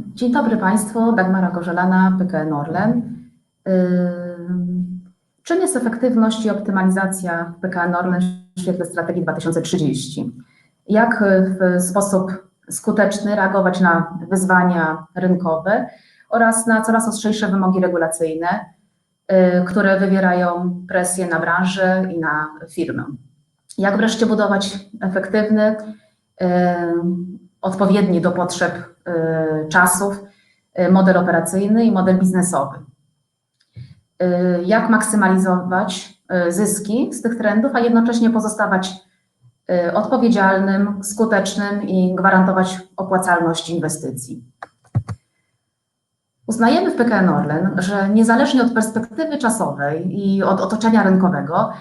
Dzień dobry Państwu, Dagmara Gorzelana, PKN Orlen. Czym jest efektywność i optymalizacja PKN Orlen w świetle strategii 2030? Jak w sposób skuteczny reagować na wyzwania rynkowe oraz na coraz ostrzejsze wymogi regulacyjne, które wywierają presję na branżę i na firmę? Jak wreszcie budować efektywny, odpowiedni do potrzeb czasów model operacyjny i model biznesowy? Jak maksymalizować zyski z tych trendów, a jednocześnie pozostawać odpowiedzialnym, skutecznym i gwarantować opłacalność inwestycji? Uznajemy w PKN Orlen, że niezależnie od perspektywy czasowej i od otoczenia rynkowego,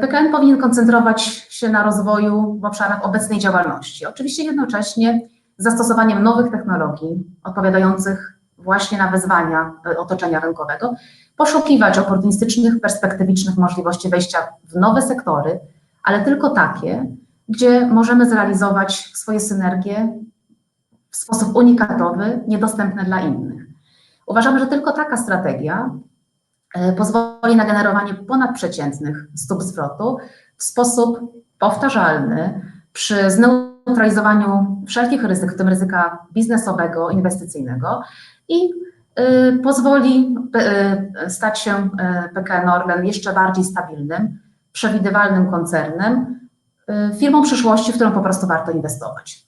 PKN powinien koncentrować się na rozwoju w obszarach obecnej działalności. Oczywiście jednocześnie zastosowaniem nowych technologii odpowiadających właśnie na wyzwania otoczenia rynkowego, poszukiwać oportunistycznych, perspektywicznych możliwości wejścia w nowe sektory, ale tylko takie, gdzie możemy zrealizować swoje synergie w sposób unikatowy, niedostępny dla innych. Uważamy, że tylko taka strategia pozwoli na generowanie ponadprzeciętnych stóp zwrotu w sposób powtarzalny przy zneutralizowaniu wszelkich ryzyk, w tym ryzyka biznesowego, inwestycyjnego i pozwoli stać się PKN Orlen jeszcze bardziej stabilnym, przewidywalnym koncernem, firmą przyszłości, w którą po prostu warto inwestować.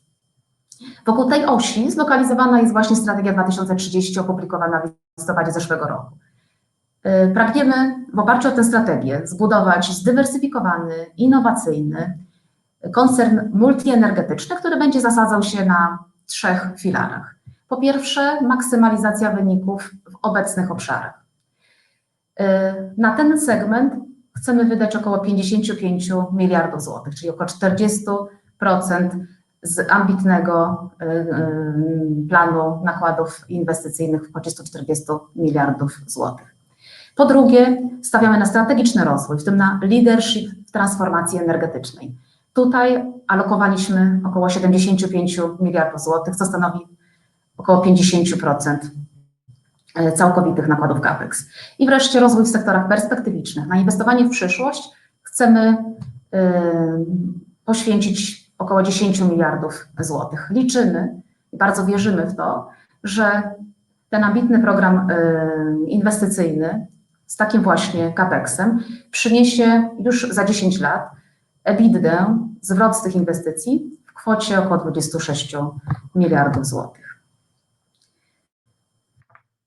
Wokół tej osi zlokalizowana jest właśnie strategia 2030, opublikowana w listopadzie zeszłego roku. Pragniemy w oparciu o tę strategię zbudować zdywersyfikowany, innowacyjny koncern multienergetyczny, który będzie zasadzał się na trzech filarach. Po pierwsze, maksymalizacja wyników w obecnych obszarach. Na ten segment chcemy wydać około 55 miliardów złotych, czyli około 40% z ambitnego planu nakładów inwestycyjnych w kwocie 140 miliardów złotych. Po drugie, stawiamy na strategiczny rozwój, w tym na leadership w transformacji energetycznej. Tutaj alokowaliśmy około 75 miliardów złotych, co stanowi około 50% całkowitych nakładów CapEx. I wreszcie rozwój w sektorach perspektywicznych. Na inwestowanie w przyszłość chcemy poświęcić około 10 miliardów złotych. Liczymy i bardzo wierzymy w to, że ten ambitny program inwestycyjny z takim właśnie CapEx-em przyniesie już za 10 lat EBITDA, zwrot z tych inwestycji w kwocie około 26 miliardów złotych.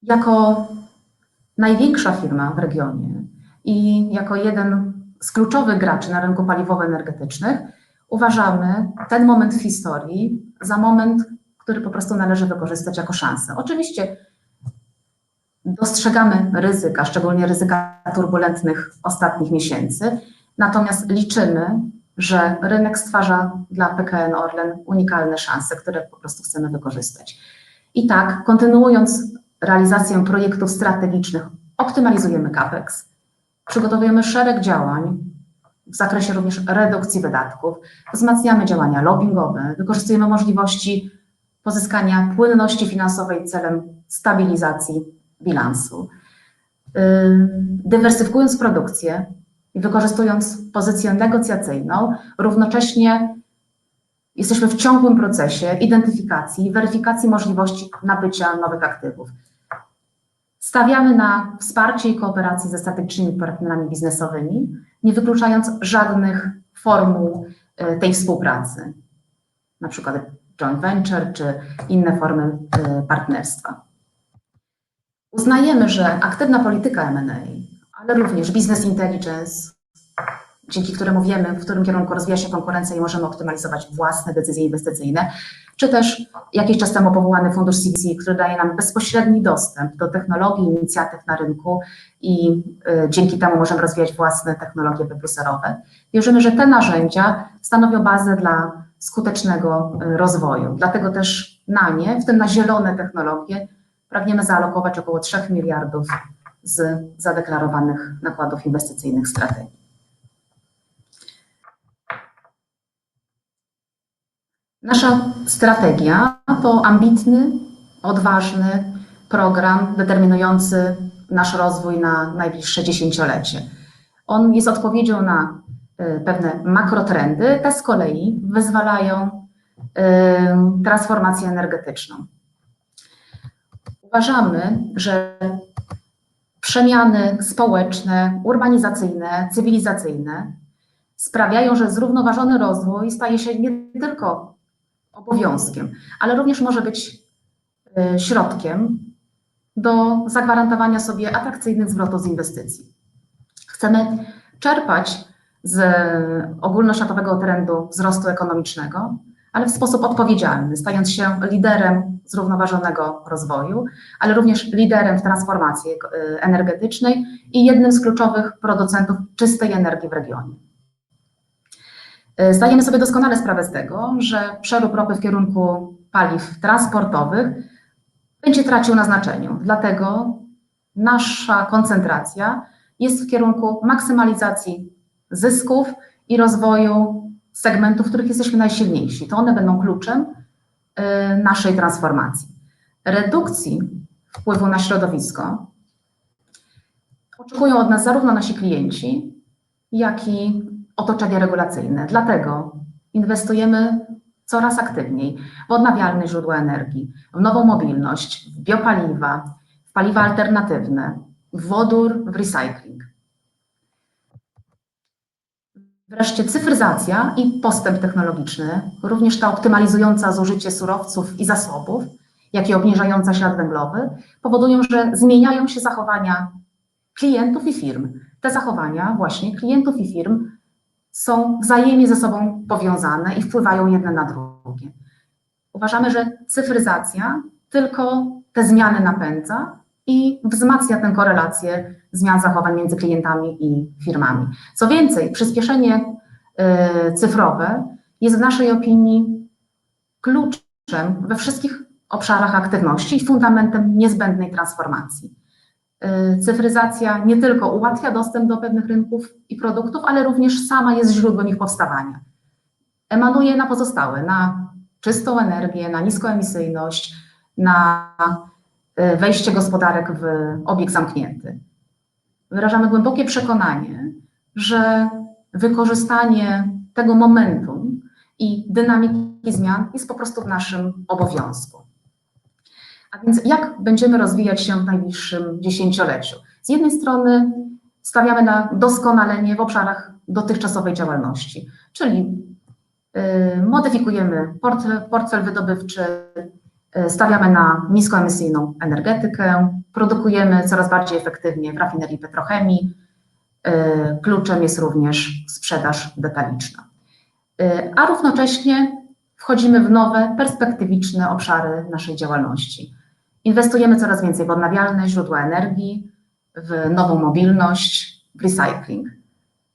Jako największa firma w regionie i jako jeden z kluczowych graczy na rynku paliwowo-energetycznych uważamy ten moment w historii za moment, który po prostu należy wykorzystać jako szansę. Oczywiście dostrzegamy ryzyka, szczególnie ryzyka turbulentnych ostatnich miesięcy, natomiast liczymy, że rynek stwarza dla PKN Orlen unikalne szanse, które po prostu chcemy wykorzystać. I tak, kontynuując realizację projektów strategicznych, optymalizujemy CapEx, przygotowujemy szereg działań w zakresie również redukcji wydatków, wzmacniamy działania lobbingowe, wykorzystujemy możliwości pozyskania płynności finansowej celem stabilizacji bilansu. Dywersyfikując produkcję i wykorzystując pozycję negocjacyjną, równocześnie jesteśmy w ciągłym procesie identyfikacji i weryfikacji możliwości nabycia nowych aktywów. Stawiamy na wsparcie i kooperację ze strategicznymi partnerami biznesowymi, nie wykluczając żadnych formuł tej współpracy, na przykład joint venture czy inne formy partnerstwa. Uznajemy, że aktywna polityka M&A, ale również business intelligence, dzięki któremu wiemy, w którym kierunku rozwija się konkurencja i możemy optymalizować własne decyzje inwestycyjne, czy też jakiś czas temu powołany fundusz CVC, który daje nam bezpośredni dostęp do technologii inicjatyw na rynku i dzięki temu możemy rozwijać własne technologie biofuselowe. Wierzymy, że te narzędzia stanowią bazę dla skutecznego rozwoju. Dlatego też na nie, w tym na zielone technologie, pragniemy zaalokować około 3 miliardów z zadeklarowanych nakładów inwestycyjnych strategii. Nasza strategia to ambitny odważny program determinujący nasz rozwój na najbliższe dziesięciolecie. On jest odpowiedzią na y, pewne makrotrendy, te z kolei wyzwalają y, transformację energetyczną. Uważamy, że przemiany społeczne, urbanizacyjne, cywilizacyjne sprawiają, że zrównoważony rozwój staje się nie tylko obowiązkiem, ale również może być y, środkiem do zagwarantowania sobie atrakcyjnych zwrotów z inwestycji. Chcemy czerpać z ogólnoświatowego trendu wzrostu ekonomicznego, ale w sposób odpowiedzialny, stając się liderem zrównoważonego rozwoju, ale również liderem w transformacji y, energetycznej i jednym z kluczowych producentów czystej energii w regionie. Y, Zdajemy sobie doskonale sprawę z tego, że przerób ropy w kierunku paliw transportowych będzie tracił na znaczeniu. Dlatego nasza koncentracja jest w kierunku maksymalizacji zysków i rozwoju segmentów, w których jesteśmy najsilniejsi. To one będą kluczem naszej transformacji. Redukcji wpływu na środowisko oczekują od nas zarówno nasi klienci, jak i otoczenie regulacyjne. Dlatego inwestujemy coraz aktywniej w odnawialne źródła energii, w nową mobilność, w biopaliwa, w paliwa alternatywne, w wodór, w recycling. Wreszcie cyfryzacja i postęp technologiczny, również ta optymalizująca zużycie surowców i zasobów, jak i obniżająca ślad węglowy, powodują, że zmieniają się zachowania klientów i firm. Te zachowania właśnie klientów i firm są wzajemnie ze sobą powiązane i wpływają jedne na drugie. Uważamy, że cyfryzacja tylko te zmiany napędza i wzmacnia tę korelację zmian zachowań między klientami i firmami. Co więcej, przyspieszenie y, cyfrowe jest w naszej opinii kluczem we wszystkich obszarach aktywności i fundamentem niezbędnej transformacji. Y, Cyfryzacja nie tylko ułatwia dostęp do pewnych rynków i produktów, ale również sama jest źródłem ich powstawania. Emanuje na pozostałe, na czystą energię, na niskoemisyjność, na wejście gospodarek w obieg zamknięty. Wyrażamy głębokie przekonanie, że wykorzystanie tego momentum i dynamiki zmian jest po prostu w naszym obowiązku. A więc jak będziemy rozwijać się w najbliższym dziesięcioleciu? Z jednej strony stawiamy na doskonalenie w obszarach dotychczasowej działalności, czyli y, modyfikujemy portfel, portfel wydobywczy, stawiamy na niskoemisyjną energetykę, produkujemy coraz bardziej efektywnie w rafinerii petrochemii. Y, Kluczem jest również sprzedaż detaliczna. A równocześnie wchodzimy w nowe, perspektywiczne obszary naszej działalności. Inwestujemy coraz więcej w odnawialne źródła energii, w nową mobilność, w recycling.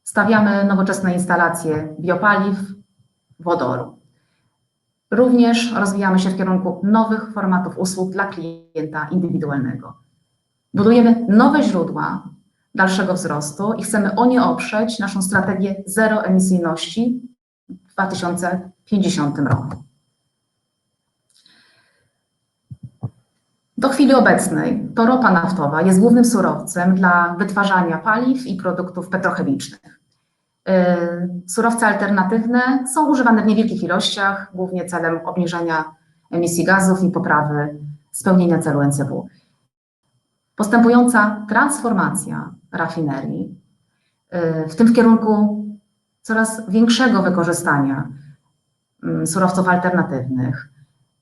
Stawiamy nowoczesne instalacje biopaliw, wodoru. Również rozwijamy się w kierunku nowych formatów usług dla klienta indywidualnego. Budujemy nowe źródła dalszego wzrostu i chcemy o nie oprzeć naszą strategię zeroemisyjności w 2050 roku. Do chwili obecnej to ropa naftowa jest głównym surowcem dla wytwarzania paliw i produktów petrochemicznych. Yy, Surowce alternatywne są używane w niewielkich ilościach, głównie celem obniżenia emisji gazów i poprawy spełnienia celu NCW. Postępująca transformacja rafinerii, yy, w tym w kierunku coraz większego wykorzystania mm, surowców alternatywnych,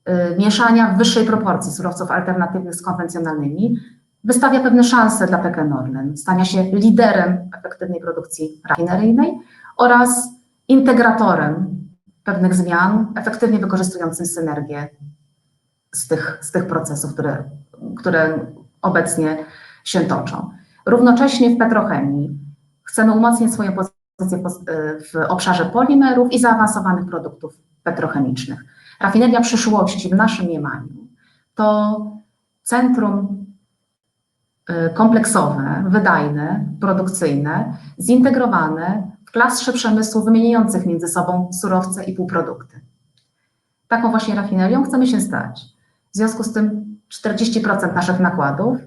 y, mieszania w wyższej proporcji surowców alternatywnych z konwencjonalnymi, wystawia pewne szanse dla PKN Orlen, stania się liderem efektywnej produkcji rafineryjnej oraz integratorem pewnych zmian, efektywnie wykorzystującym synergię z tych, z tych procesów, które, które obecnie się toczą. Równocześnie w petrochemii chcemy umocnić swoją pozycję w, obszarze polimerów i zaawansowanych produktów petrochemicznych. Rafineria przyszłości w naszym mniemaniu to centrum kompleksowe, wydajne, produkcyjne, zintegrowane w klastrze przemysłu wymieniających między sobą surowce i półprodukty. Taką właśnie rafinerią chcemy się stać. W związku z tym 40% naszych nakładów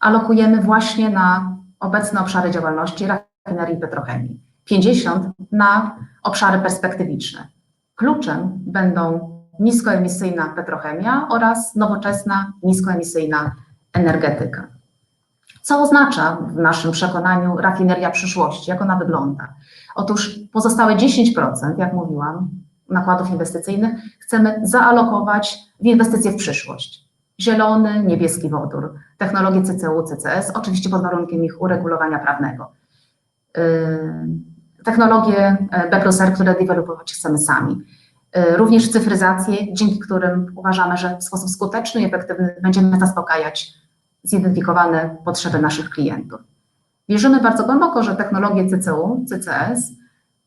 alokujemy właśnie na obecne obszary działalności rafinerii i petrochemii, 50% na obszary perspektywiczne. Kluczem będą niskoemisyjna petrochemia oraz nowoczesna, niskoemisyjna energetyka. Co oznacza w naszym przekonaniu rafineria przyszłości? Jak ona wygląda? Otóż pozostałe 10%, jak mówiłam, nakładów inwestycyjnych chcemy zaalokować w inwestycje w przyszłość. Zielony, niebieski wodór, technologie CCU, CCS, oczywiście pod warunkiem ich uregulowania prawnego. Yy, technologie B plus R, które dewelopować chcemy sami. Yy, również cyfryzację, dzięki którym uważamy, że w sposób skuteczny i efektywny będziemy zaspokajać zidentyfikowane potrzeby naszych klientów. Wierzymy bardzo głęboko, że technologie CCU, CCS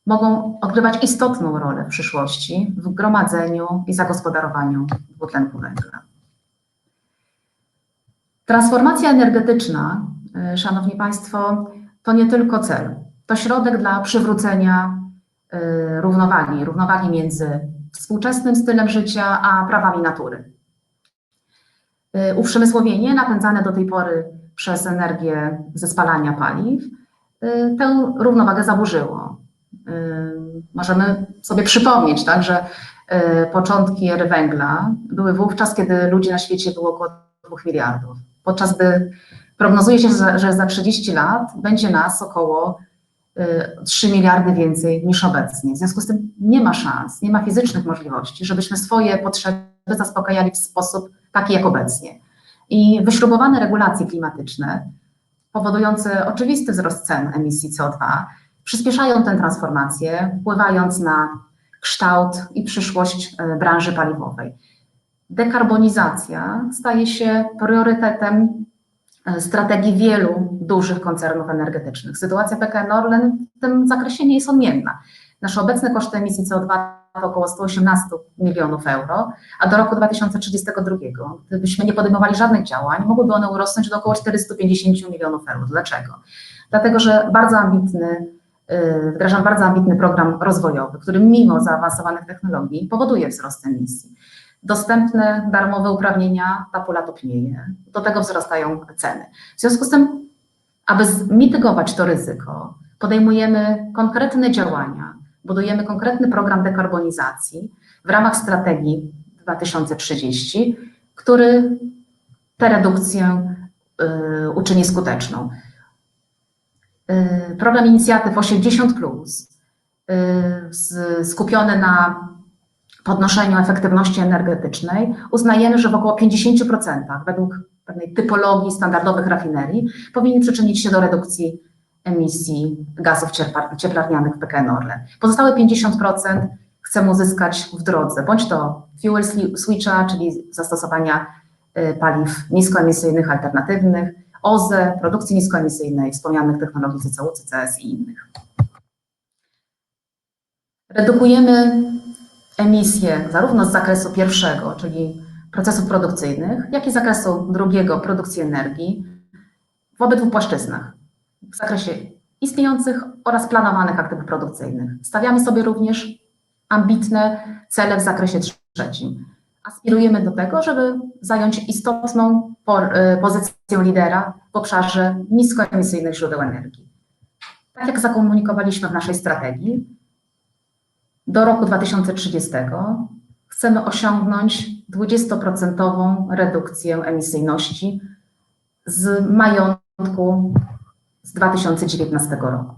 mogą odgrywać istotną rolę w przyszłości w gromadzeniu i zagospodarowaniu dwutlenku węgla. Transformacja energetyczna, y, Szanowni Państwo, to nie tylko cel, to środek dla przywrócenia y, równowagi, równowagi między współczesnym stylem życia a prawami natury. Y, uprzemysłowienie napędzane do tej pory przez energię ze spalania paliw tę równowagę zaburzyło. Możemy sobie przypomnieć, tak, że początki ery węgla były wówczas, kiedy ludzi na świecie było około 2 miliardów podczas gdy prognozuje się, że za 30 lat będzie nas około 3 y, miliardy więcej niż obecnie. W związku z tym nie ma szans, nie ma fizycznych możliwości, żebyśmy swoje potrzeby zaspokajali w sposób taki jak obecnie. I wyśrubowane regulacje klimatyczne, powodujące oczywisty wzrost cen emisji CO2, przyspieszają tę transformację, wpływając na kształt i przyszłość y, branży paliwowej dekarbonizacja staje się priorytetem e, strategii wielu dużych koncernów energetycznych. Sytuacja PKN Orlen w tym zakresie nie jest odmienna. Nasze obecne koszty emisji CO2 to około 118 milionów euro, a do roku 2032, gdybyśmy nie podejmowali żadnych działań, mogłyby one urosnąć do około 450 milionów euro. Dlaczego? Dlatego, że bardzo ambitny, e, wdrażam bardzo ambitny program rozwojowy, który mimo zaawansowanych technologii powoduje wzrost emisji dostępne darmowe uprawnienia, ta pula topnieje. Do tego wzrastają ceny. W związku z tym, aby zmitygować to ryzyko, podejmujemy konkretne działania, budujemy konkretny program dekarbonizacji w ramach strategii 2030, który tę redukcję y, uczyni skuteczną. Y, program inicjatyw 80, y, skupiony na podnoszeniu efektywności energetycznej uznajemy, że w około 50% według pewnej typologii standardowych rafinerii powinni przyczynić się do redukcji emisji gazów cieplarnianych w PKN Orlen. Pozostałe 50% chcemy uzyskać w drodze, bądź to fuel switcha, czyli zastosowania y, paliw niskoemisyjnych, alternatywnych, OZE, produkcji niskoemisyjnej, wspomnianych technologii CCU, CCS i innych. Redukujemy emisje zarówno z zakresu pierwszego, czyli procesów produkcyjnych, jak i z zakresu drugiego, produkcji energii w obydwu płaszczyznach. W zakresie istniejących oraz planowanych aktywów produkcyjnych. Stawiamy sobie również ambitne cele w zakresie trzecim. Aspirujemy do tego, żeby zająć istotną y, pozycję lidera w obszarze niskoemisyjnych źródeł energii. Tak jak zakomunikowaliśmy w naszej strategii, do roku 2030 chcemy osiągnąć 20% redukcję emisyjności z majątku z 2019 roku.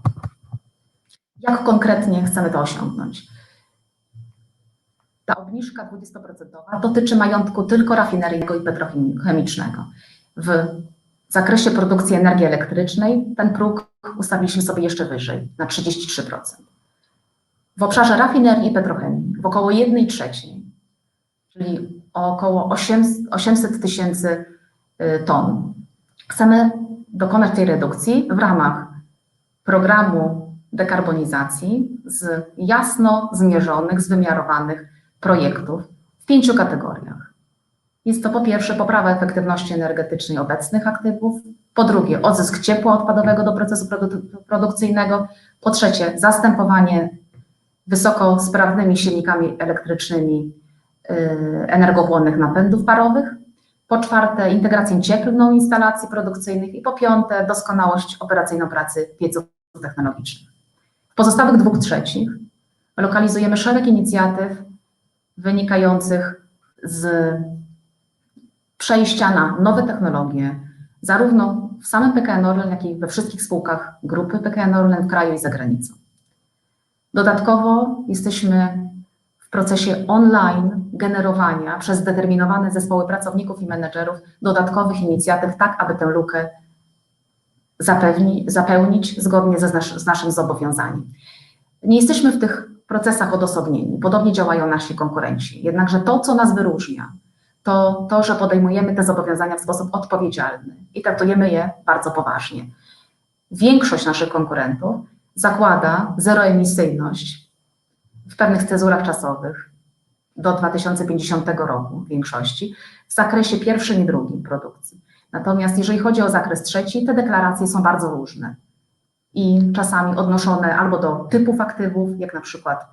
Jak konkretnie chcemy to osiągnąć? Ta obniżka 20% dotyczy majątku tylko rafineryjnego i petrochemicznego. W zakresie produkcji energii elektrycznej ten próg ustawiliśmy sobie jeszcze wyżej, na 33% w obszarze rafinerii i petrochemii w około 1 trzeciej, czyli około 800 tysięcy y, ton, chcemy dokonać tej redukcji w ramach programu dekarbonizacji z jasno zmierzonych, zwymiarowanych projektów w pięciu kategoriach. Jest to po pierwsze poprawa efektywności energetycznej obecnych aktywów, po drugie odzysk ciepła odpadowego do procesu produkcyjnego, po trzecie zastępowanie wysokosprawnymi silnikami elektrycznymi y, energochłonnych napędów parowych. Po czwarte, integrację cieplną instalacji produkcyjnych i po piąte, doskonałość operacyjną pracy pieców technologicznych. W pozostałych dwóch trzecich lokalizujemy szereg inicjatyw wynikających z przejścia na nowe technologie, zarówno w samym PKN Orlen, jak i we wszystkich spółkach grupy PKN Orlen w kraju i za granicą. Dodatkowo jesteśmy w procesie online generowania przez zdeterminowane zespoły pracowników i menedżerów dodatkowych inicjatyw, tak aby tę lukę zapewni, zapełnić zgodnie ze, z naszym zobowiązaniem. Nie jesteśmy w tych procesach odosobnieni, podobnie działają nasi konkurenci. Jednakże to, co nas wyróżnia, to to, że podejmujemy te zobowiązania w sposób odpowiedzialny i traktujemy je bardzo poważnie. Większość naszych konkurentów zakłada zeroemisyjność w pewnych cezurach czasowych do 2050 roku w większości w zakresie pierwszym i drugim produkcji. Natomiast jeżeli chodzi o zakres trzeci, te deklaracje są bardzo różne i czasami odnoszone albo do typów aktywów, jak na przykład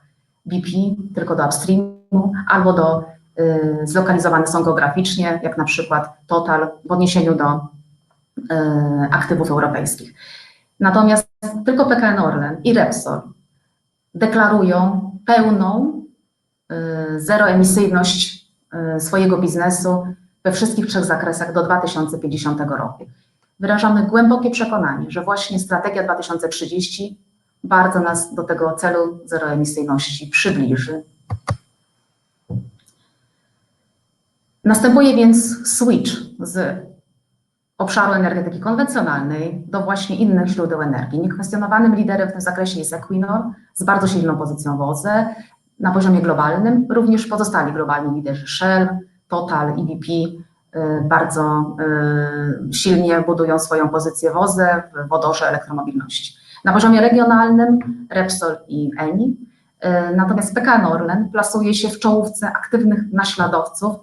BP, tylko do upstreamu, albo do y, zlokalizowane są geograficznie, jak na przykład Total w odniesieniu do y, aktywów europejskich. Natomiast tylko PKN Orlen i Repsol deklarują pełną y, zeroemisyjność y, swojego biznesu we wszystkich trzech zakresach do 2050 roku. Wyrażamy głębokie przekonanie, że właśnie strategia 2030 bardzo nas do tego celu zeroemisyjności przybliży. Następuje więc switch z obszaru energetyki konwencjonalnej do właśnie innych źródeł energii. Niekwestionowanym liderem w tym zakresie jest Equinor z bardzo silną pozycją w OZE. Na poziomie globalnym również pozostali globalni liderzy Shell, Total, EBP y, bardzo y, silnie budują swoją pozycję w OZE w wodorze elektromobilności. Na poziomie regionalnym Repsol i Eni, y, natomiast PKN Orlen plasuje się w czołówce aktywnych naśladowców,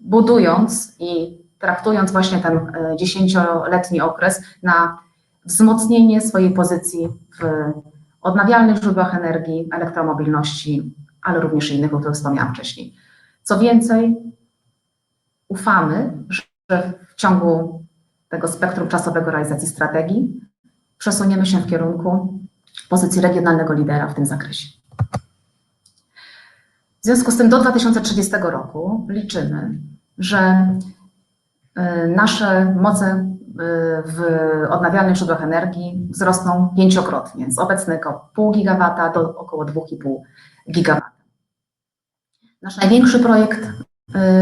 budując i traktując właśnie ten e, dziesięcioletni okres na wzmocnienie swojej pozycji w odnawialnych źródłach energii, elektromobilności, ale również innych, o których wspomniałam wcześniej. Co więcej, ufamy, że w ciągu tego spektrum czasowego realizacji strategii przesuniemy się w kierunku pozycji regionalnego lidera w tym zakresie. W związku z tym do 2030 roku liczymy, że nasze moce e, w odnawialnych źródłach energii wzrosną pięciokrotnie, z obecnego pół gigawata do około 2,5 gigawata. Nasz największy projekt e,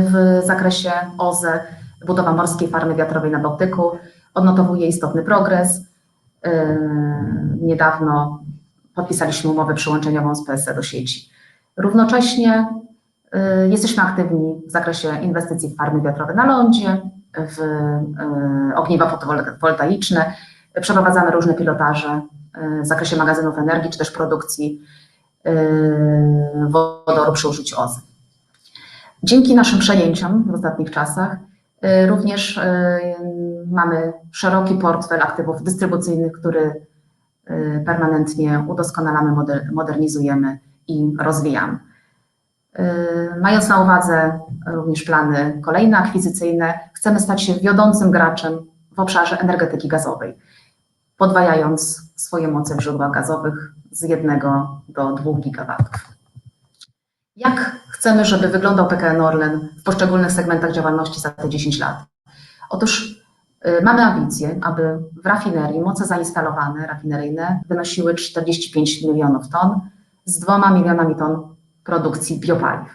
w zakresie OZE, budowa morskiej farmy wiatrowej na Bałtyku, odnotowuje istotny progres. Niedawno podpisaliśmy umowę przyłączeniową z PSE do sieci. Równocześnie jesteśmy aktywni w zakresie inwestycji w farmy wiatrowe na lądzie, w e, ogniwa fotowoltaiczne. Przeprowadzamy różne pilotaże e, w zakresie magazynów energii, czy też produkcji e, wodoru przy użyciu OZE. Dzięki naszym przejęciom w ostatnich czasach również mamy szeroki portfel aktywów dystrybucyjnych, który permanentnie udoskonalamy, modernizujemy i rozwijamy. Y, mając na uwadze również plany kolejne akwizycyjne, chcemy stać się wiodącym graczem w obszarze energetyki gazowej, podwajając swoje moce w źródłach gazowych z 1 do 2 gigawatów. Jak chcemy, żeby wyglądał PKN Orlen w poszczególnych segmentach działalności za te 10 lat? Otóż y, mamy ambicje, aby w rafinerii moce zainstalowane, rafineryjne, wynosiły 45 milionów ton z 2 milionami ton produkcji biopaliw.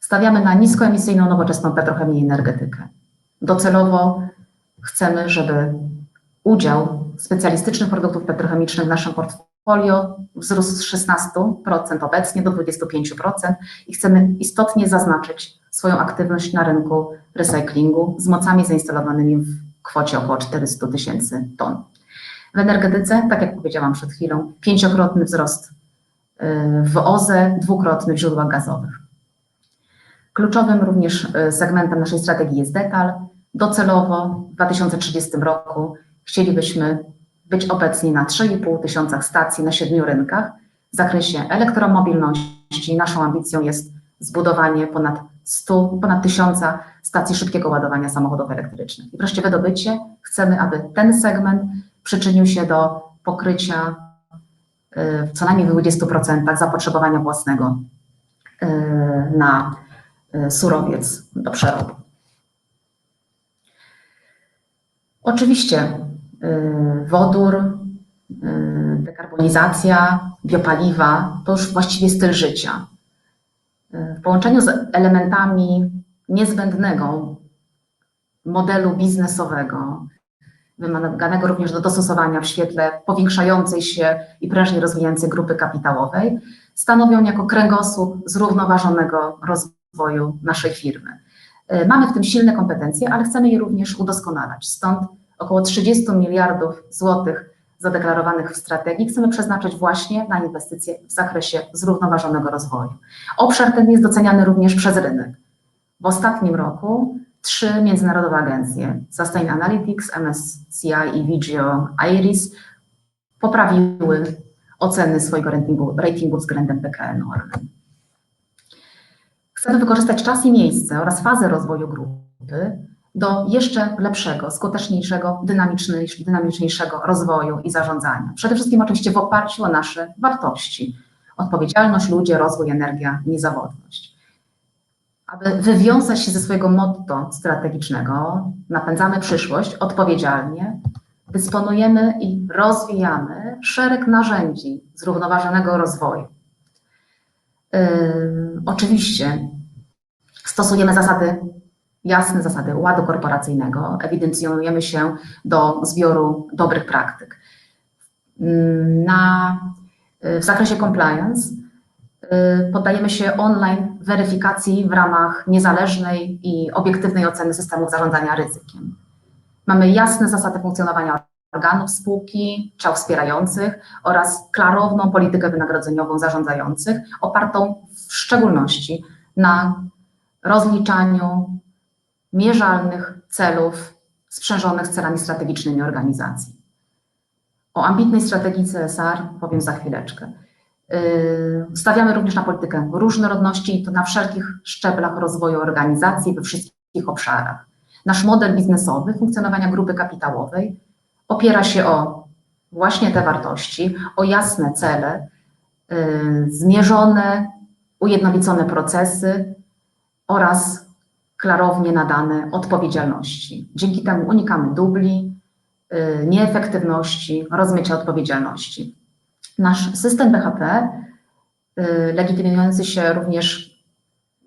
Stawiamy na niskoemisyjną, nowoczesną petrochemię i energetykę. Docelowo chcemy, żeby udział specjalistycznych produktów petrochemicznych w naszym portfolio wzrósł z 16% obecnie do 25% i chcemy istotnie zaznaczyć swoją aktywność na rynku recyklingu z mocami zainstalowanymi w kwocie około 400 tysięcy ton. W energetyce, tak jak powiedziałam przed chwilą, pięciokrotny wzrost w OZE dwukrotnych źródłach gazowych. Kluczowym również e, segmentem naszej strategii jest detal. Docelowo w 2030 roku chcielibyśmy być obecni na 3,5 tysiąca stacji na siedmiu rynkach. W zakresie elektromobilności naszą ambicją jest zbudowanie ponad 100, ponad 1000 stacji szybkiego ładowania samochodów elektrycznych. I wreszcie wydobycie. Chcemy, aby ten segment przyczynił się do pokrycia y, w co najmniej w 20% zapotrzebowania własnego y, na y, surowiec do przerobu. Oczywiście y, wodór, dekarbonizacja, biopaliwa to już właściwie styl życia. W połączeniu z elementami niezbędnego modelu biznesowego, wymaganego również do dostosowania w świetle powiększającej się i prężnie rozwijającej grupy kapitałowej, stanowią niejako kręgosłup zrównoważonego rozwoju naszej firmy. Y, Mamy w tym silne kompetencje, ale chcemy je również udoskonalać. Stąd około 30 miliardów złotych zadeklarowanych w strategii chcemy przeznaczyć właśnie na inwestycje w zakresie zrównoważonego rozwoju. Obszar ten jest doceniany również przez rynek. W ostatnim roku trzy międzynarodowe agencje, Sustain Analytics, MSCI i Vigeo Iris, poprawiły oceny swojego ratingu, ratingu względem PKN Orlen. Chcemy wykorzystać czas i miejsce oraz fazę rozwoju grupy do jeszcze lepszego, skuteczniejszego, dynamiczniejszego rozwoju i zarządzania. Przede wszystkim oczywiście w oparciu o nasze wartości. Odpowiedzialność, ludzie, rozwój, energia, niezawodność. Aby wywiązać się ze swojego motto strategicznego, napędzamy przyszłość odpowiedzialnie, dysponujemy i rozwijamy szereg narzędzi zrównoważonego rozwoju. Yy, oczywiście stosujemy zasady, jasne zasady ładu korporacyjnego, ewidencjonujemy się do zbioru dobrych praktyk. Na, yy, w zakresie compliance poddajemy się online weryfikacji w ramach niezależnej i obiektywnej oceny systemów zarządzania ryzykiem. Mamy jasne zasady funkcjonowania organów spółki, ciał wspierających oraz klarowną politykę wynagrodzeniową zarządzających, opartą w szczególności na rozliczaniu mierzalnych celów sprzężonych z celami strategicznymi organizacji. O ambitnej strategii CSR powiem za chwileczkę. Yy, Stawiamy również na politykę różnorodności i to na wszelkich szczeblach rozwoju organizacji we wszystkich obszarach. Nasz model biznesowy funkcjonowania grupy kapitałowej opiera się o właśnie te wartości, o jasne cele, yy, zmierzone, ujednolicone procesy oraz klarownie nadane odpowiedzialności. Dzięki temu unikamy dubli, yy, nieefektywności, rozmycia odpowiedzialności. Nasz system BHP, yy, legitymujący się również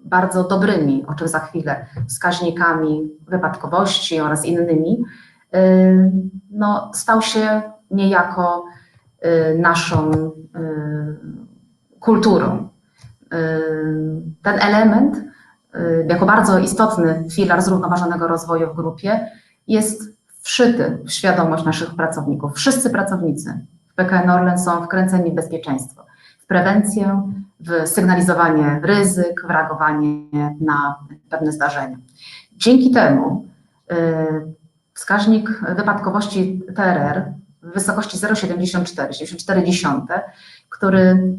bardzo dobrymi, o czym za chwilę, wskaźnikami wypadkowości oraz innymi, yy, no, stał się niejako yy, naszą kulturą. Ten element, jako bardzo istotny filar zrównoważonego rozwoju w grupie, jest wszyty w świadomość naszych pracowników. Wszyscy pracownicy PKN Orlen są wkręceni w bezpieczeństwo, w prewencję, w sygnalizowanie ryzyk, w reagowanie na pewne zdarzenia. Dzięki temu y, wskaźnik wypadkowości TRR w wysokości 0,74, 74, który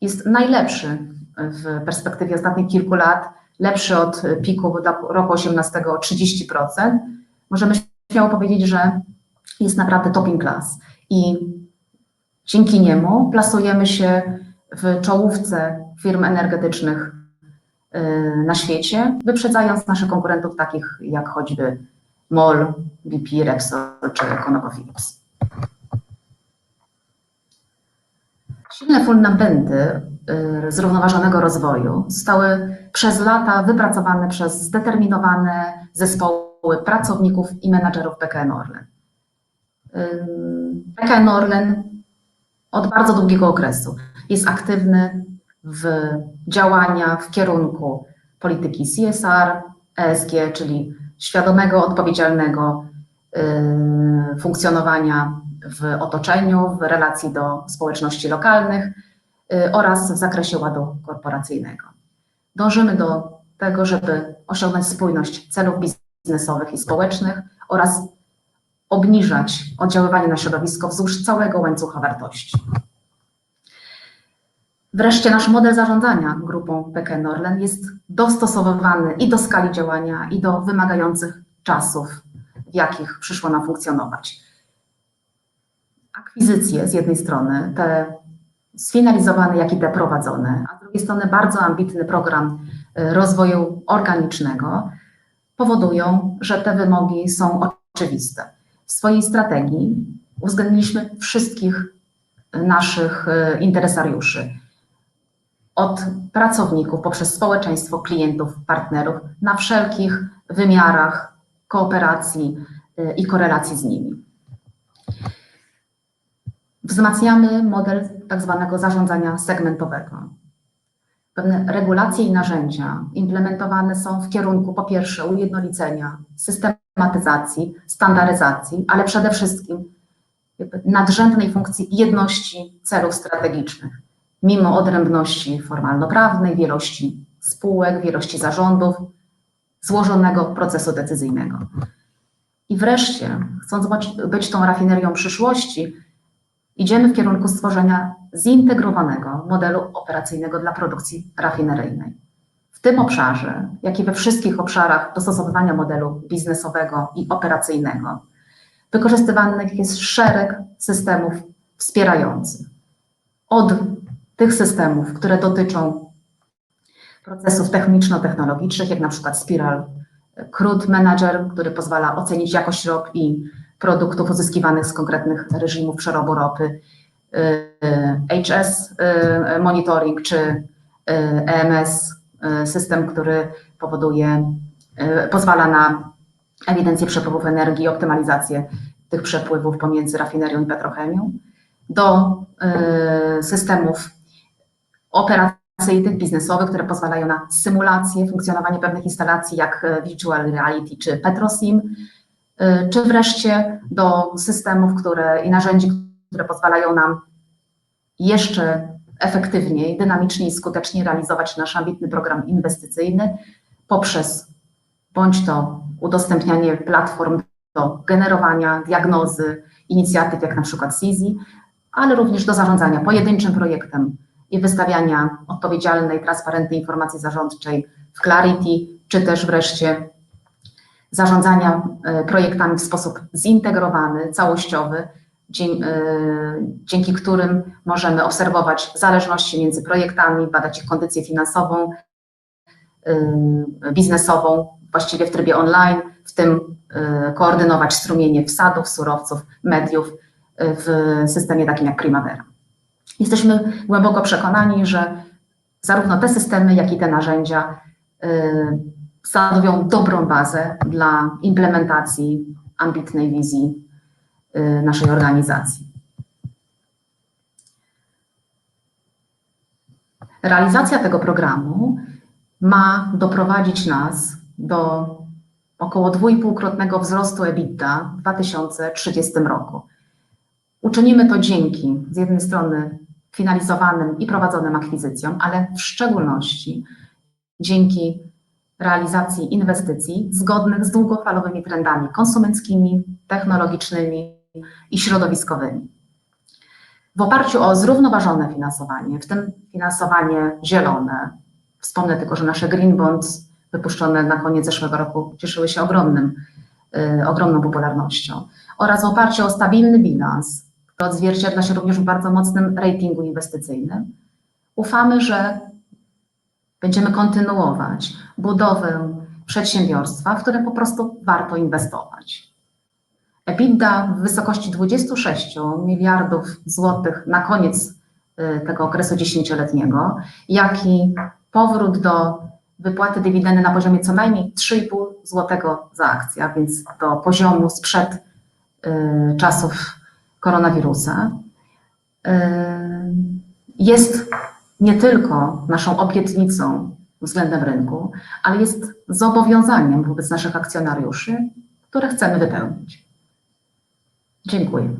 jest najlepszy w perspektywie ostatnich kilku lat, lepszy od piku roku 18 o 30%, możemy śmiało powiedzieć, że jest naprawdę top in class. I dzięki niemu plasujemy się w czołówce firm energetycznych y, na świecie, wyprzedzając naszych konkurentów takich jak choćby MOL, BP, Repsol czy ConocoPhillips. Silne fundamenty y, zrównoważonego rozwoju zostały przez lata wypracowane przez zdeterminowane zespoły pracowników i menadżerów PKN Orlen. Y, PKN Orlen od bardzo długiego okresu jest aktywny w działania w kierunku polityki CSR, ESG, czyli świadomego, odpowiedzialnego y, funkcjonowania w otoczeniu, w relacji do społeczności lokalnych y, oraz w zakresie ładu korporacyjnego. Dążymy do tego, żeby osiągnąć spójność celów biznesowych i społecznych oraz obniżać oddziaływanie na środowisko wzdłuż całego łańcucha wartości. Wreszcie nasz model zarządzania grupą PKN Orlen jest dostosowywany i do skali działania, i do wymagających czasów, w jakich przyszło nam funkcjonować. Akwizycje z jednej strony, te sfinalizowane, jak i te prowadzone, a z drugiej strony bardzo ambitny program y, rozwoju organicznego powodują, że te wymogi są oczywiste. W swojej strategii uwzględniliśmy wszystkich naszych y, interesariuszy, od pracowników poprzez społeczeństwo, klientów, partnerów na wszelkich wymiarach kooperacji y, i korelacji z nimi. Wzmacniamy model tak zwanego zarządzania segmentowego. Pewne regulacje i narzędzia implementowane są w kierunku po pierwsze ujednolicenia, systematyzacji, standaryzacji, ale przede wszystkim nadrzędnej funkcji jedności celów strategicznych, mimo odrębności formalno-prawnej, wielości spółek, wielości zarządów, złożonego procesu decyzyjnego. I wreszcie, chcąc być tą rafinerią przyszłości, idziemy w kierunku stworzenia zintegrowanego modelu operacyjnego dla produkcji rafineryjnej. W tym obszarze, jak i we wszystkich obszarach dostosowywania modelu biznesowego i operacyjnego, wykorzystywanych jest szereg systemów wspierających. Od tych systemów, które dotyczą procesów techniczno-technologicznych, jak na przykład Spiral Crude Manager, który pozwala ocenić jakość rop i produktów uzyskiwanych z konkretnych reżimów przerobu ropy, HS y, Monitoring czy y, EMS, y, system, który powoduje, pozwala na ewidencję przepływów energii i optymalizację tych przepływów pomiędzy rafinerią i petrochemią, do systemów operacyjnych, biznesowych, które pozwalają na symulację, funkcjonowanie pewnych instalacji jak Virtual Reality czy Petrosim, Y, czy wreszcie do systemów które, i narzędzi, które pozwalają nam jeszcze efektywniej, dynamiczniej i skutecznie realizować nasz ambitny program inwestycyjny poprzez bądź to udostępnianie platform do generowania, diagnozy, inicjatyw jak na przykład CISI, ale również do zarządzania pojedynczym projektem i wystawiania odpowiedzialnej, transparentnej informacji zarządczej w Clarity, czy też wreszcie zarządzania e, projektami w sposób zintegrowany, całościowy, dzięki którym możemy obserwować zależności między projektami, badać ich kondycję finansową, e, biznesową, właściwie w trybie online, w tym koordynować strumienie wsadów, surowców, mediów w systemie takim jak Primavera. Jesteśmy głęboko przekonani, że zarówno te systemy, jak i te narzędzia stanowią dobrą bazę dla implementacji ambitnej wizji naszej organizacji. Realizacja tego programu ma doprowadzić nas do około dwójpółkrotnego wzrostu EBITDA w 2030 roku. Uczynimy to dzięki z jednej strony finalizowanym i prowadzonym akwizycjom, ale w szczególności dzięki realizacji inwestycji zgodnych z długofalowymi trendami konsumenckimi, technologicznymi i środowiskowymi. W oparciu o zrównoważone finansowanie, w tym finansowanie zielone, wspomnę tylko, że nasze green bonds wypuszczone na koniec zeszłego roku cieszyły się ogromnym, yy, ogromną popularnością, oraz w oparciu o stabilny bilans, który odzwierciedla się również w bardzo mocnym ratingu inwestycyjnym, ufamy, że Będziemy kontynuować budowę przedsiębiorstwa, w które po prostu warto inwestować. EBITDA w wysokości 26 miliardów złotych na koniec y, tego okresu dziesięcioletniego, jak i powrót do wypłaty dywidendy na poziomie co najmniej 3,5 złotego za akcję, a więc do poziomu sprzed y, czasów koronawirusa, y, jest nie tylko naszą obietnicą względem rynku, ale jest zobowiązaniem wobec naszych akcjonariuszy, które chcemy wypełnić. Dziękuję.